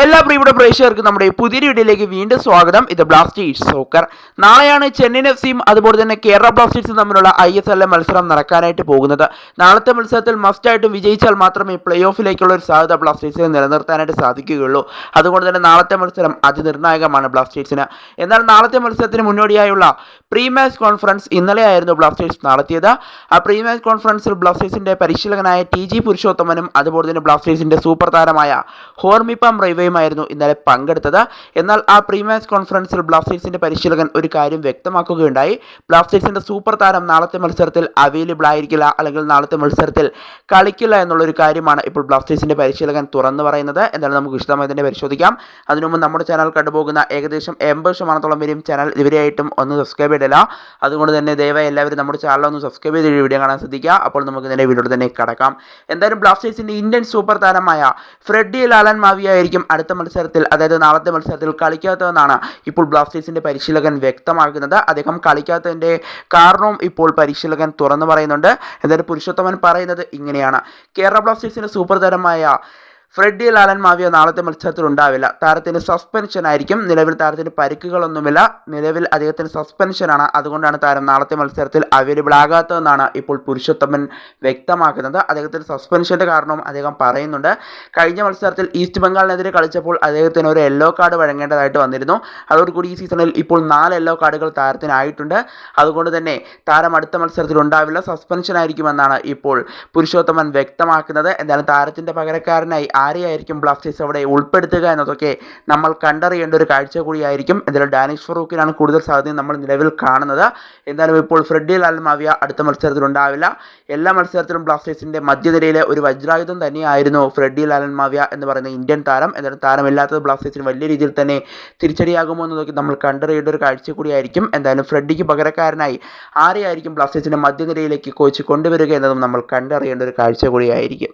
എല്ലാ പ്രിയപ്പെട്ട പ്രേക്ഷകർക്കും നമ്മുടെ പുതിയ വീഡിയോയിലേക്ക് വീണ്ടും സ്വാഗതം. ഇത് ബ്ലാസ്റ്റേഴ്സ് സോക്കർ നാളെയാണ് ചെന്നൈയിൻ എഫ് സിയും അതുപോലെ തന്നെ കേരള ബ്ലാസ്റ്റേഴ്സും തമ്മിലുള്ള ഐ എസ് എല്ലിലെ മത്സരം നടക്കാനായിട്ട് പോകുന്നത്. നാളത്തെ മത്സരത്തിൽ മസ്റ്റായിട്ടും വിജയിച്ചാൽ മാത്രമേ പ്ലേ ഓഫിലേക്കുള്ള ഒരു സാധ്യത ബ്ലാസ്റ്റേഴ്സിന് നിലനിർത്താനായിട്ട് സാധിക്കുകയുള്ളൂ. അതുകൊണ്ട് തന്നെ നാളത്തെ മത്സരം അതിനിർണായകമാണ് ബ്ലാസ്റ്റേഴ്സിന് എന്നാൽ നാളത്തെ മത്സരത്തിന് മുന്നോടിയായുള്ള പ്രീ മാച്ച് കോൺഫറൻസ് ഇന്നലെയായിരുന്നു ബ്ലാസ്റ്റേഴ്സ് നടത്തിയത്. ആ പ്രീ മാച്ച് കോൺഫറൻസിൽ ബ്ലാസ്റ്റേഴ്സിന്റെ പരിശീലകനായ ടി ജി പുരുഷോത്തമനും അതുപോലെ തന്നെ ബ്ലാസ്റ്റേഴ്സിന്റെ സൂപ്പർ താരമായ ഹോർമിപ്പം റൈവയുമായിരുന്നു ഇന്നലെ പങ്കെടുത്തത്. എന്നാൽ ആ പ്രീ മാച്ച് കോൺഫറൻസിൽ ബ്ലാസ്റ്റേഴ്സിന്റെ പരിശീലകൻ ഒരു കാര്യം വ്യക്തമാക്കുകയുണ്ടായി. ബ്ലാസ്റ്റേഴ്സിന്റെ സൂപ്പർ താരം നാളത്തെ മത്സരത്തിൽ അവൈലബിൾ ആയിരിക്കില്ല അല്ലെങ്കിൽ നാളത്തെ മത്സരത്തിൽ കളിക്കില്ല എന്നുള്ളൊരു കാര്യമാണ് ഇപ്പോൾ ബ്ലാസ്റ്റേഴ്സിന്റെ പരിശീലകൻ തുറന്നു പറയുന്നത്. എന്തായാലും നമുക്ക് വിശദമായി തന്നെ പരിശോധിക്കാം. അതിനു മുമ്പ് നമ്മുടെ ചാനൽ കണ്ടുപോകുന്ന ഏകദേശം എൺപത് ശതമാനത്തോളം പേരും ചാനൽ ഇതുവരെയായിട്ടും ഒന്ന് സബ്സ്ക്രൈബ് ചെയ്തില്ല അതുകൊണ്ട് തന്നെ ദയവായി എല്ലാവരും നമ്മുടെ ചാനൽ ഒന്ന് സബ്സ്ക്രൈബ് ചെയ്ത് വീഡിയോ കാണാൻ ശ്രദ്ധിക്കുക. അപ്പോൾ നമുക്ക് ഇതിന്റെ വീഡിയോ തന്നെ കടക്കാം. എന്തായാലും ബ്ലാസ്റ്റേഴ്സിന്റെ ഇന്ത്യൻ സൂപ്പർ താരമായ ഫ്രെഡി ലാലൻ മാവി ആയിരിക്കും അടുത്ത മത്സരത്തിൽ അതായത് നാളത്തെ മത്സരത്തിൽ കളിക്കാത്തതെന്നാണ് ഇപ്പോൾ ബ്ലാസ്റ്റേഴ്സിന്റെ പരിശീലകൻ വ്യക്തമാക്കുന്നത് അദ്ദേഹം കളിക്കാത്തതിന്റെ കാരണവും ഇപ്പോൾ പരിശീലകൻ തുറന്നു പറയുന്നുണ്ട്. എന്നിട്ട് പുരുഷോത്തമൻ പറയുന്നത് ഇങ്ങനെയാണ്. കേരള ബ്ലാസ്റ്റേഴ്സിന്റെ സൂപ്പർ താരമായ ഫ്രെഡി ലാലൻ മാവിയ നാളത്തെ മത്സരത്തിൽ ഉണ്ടാവില്ല താരത്തിന് സസ്പെൻഷൻ ആയിരിക്കും നിലവിൽ താരത്തിന് പരിക്കുകളൊന്നുമില്ല. നിലവിൽ അദ്ദേഹത്തിന് സസ്പെൻഷനാണ്. അതുകൊണ്ടാണ് താരം നാളത്തെ മത്സരത്തിൽ അവൈലബിൾ ആകാത്തതെന്നാണ് ഇപ്പോൾ പുരുഷോത്തമൻ വ്യക്തമാക്കുന്നത്. അദ്ദേഹത്തിന് സസ്പെൻഷന്റെ കാരണവും അദ്ദേഹം പറയുന്നുണ്ട്. കഴിഞ്ഞ മത്സരത്തിൽ ഈസ്റ്റ് ബംഗാളിനെതിരെ കളിച്ചപ്പോൾ അദ്ദേഹത്തിന് ഒരു യെല്ലോ കാർഡ് വഴങ്ങേണ്ടതായിട്ട് വന്നിരുന്നു. അതോടുകൂടി ഈ സീസണിൽ ഇപ്പോൾ നാല് യെല്ലോ കാർഡുകൾ താരത്തിനായിട്ടുണ്ട്. അതുകൊണ്ട് തന്നെ താരം അടുത്ത മത്സരത്തിൽ ഉണ്ടാവില്ല. സസ്പെൻഷൻ ആയിരിക്കുമെന്നാണ് ഇപ്പോൾ പുരുഷോത്തമൻ വ്യക്തമാക്കുന്നത്. എന്തായാലും താരത്തിന്റെ പകരക്കാരനായി ആരെയായിരിക്കും ബ്ലാസ്റ്റേഴ്സ് അവിടെ ഉൾപ്പെടുത്തുക എന്നതൊക്കെ നമ്മൾ കണ്ടറിയേണ്ട ഒരു കാഴ്ച കൂടിയായിരിക്കും. എന്തായാലും ഡാനിഷ് ഫറൂഖിനാണ് കൂടുതൽ സാധ്യത നമ്മൾ നിലവിൽ കാണുന്നത്. എന്തായാലും ഇപ്പോൾ ഫ്രെഡി ലാൽമാവിയ അടുത്ത മത്സരത്തിൽ ഉണ്ടാവില്ല എല്ലാ മത്സരത്തിലും ബ്ലാസ്റ്റേഴ്സിന്റെ മധ്യനിരയിലെ ഒരു വജ്രായുധം തന്നെയായിരുന്നു ഫ്രെഡി ലാലൻമാവിയ എന്ന് പറയുന്ന ഇന്ത്യൻ താരം. എന്തായാലും താരമില്ലാത്തത് ബ്ലാസ്റ്റേഴ്സിന് വലിയ രീതിയിൽ തന്നെ തിരിച്ചടിയാകുമോ എന്നതൊക്കെ നമ്മൾ കണ്ടറിയേണ്ട ഒരു കാഴ്ച കൂടിയായിരിക്കും. എന്തായാലും ഫ്രെഡിക്ക് പകരക്കാരനായി ആരെയായിരിക്കും ബ്ലാസ്റ്റേഴ്സിന്റെ മധ്യനിരയിലേക്ക് കോച്ച് കൊണ്ടുവരിക എന്നതും നമ്മൾ കണ്ടറിയേണ്ട ഒരു കാഴ്ച കൂടിയായിരിക്കും.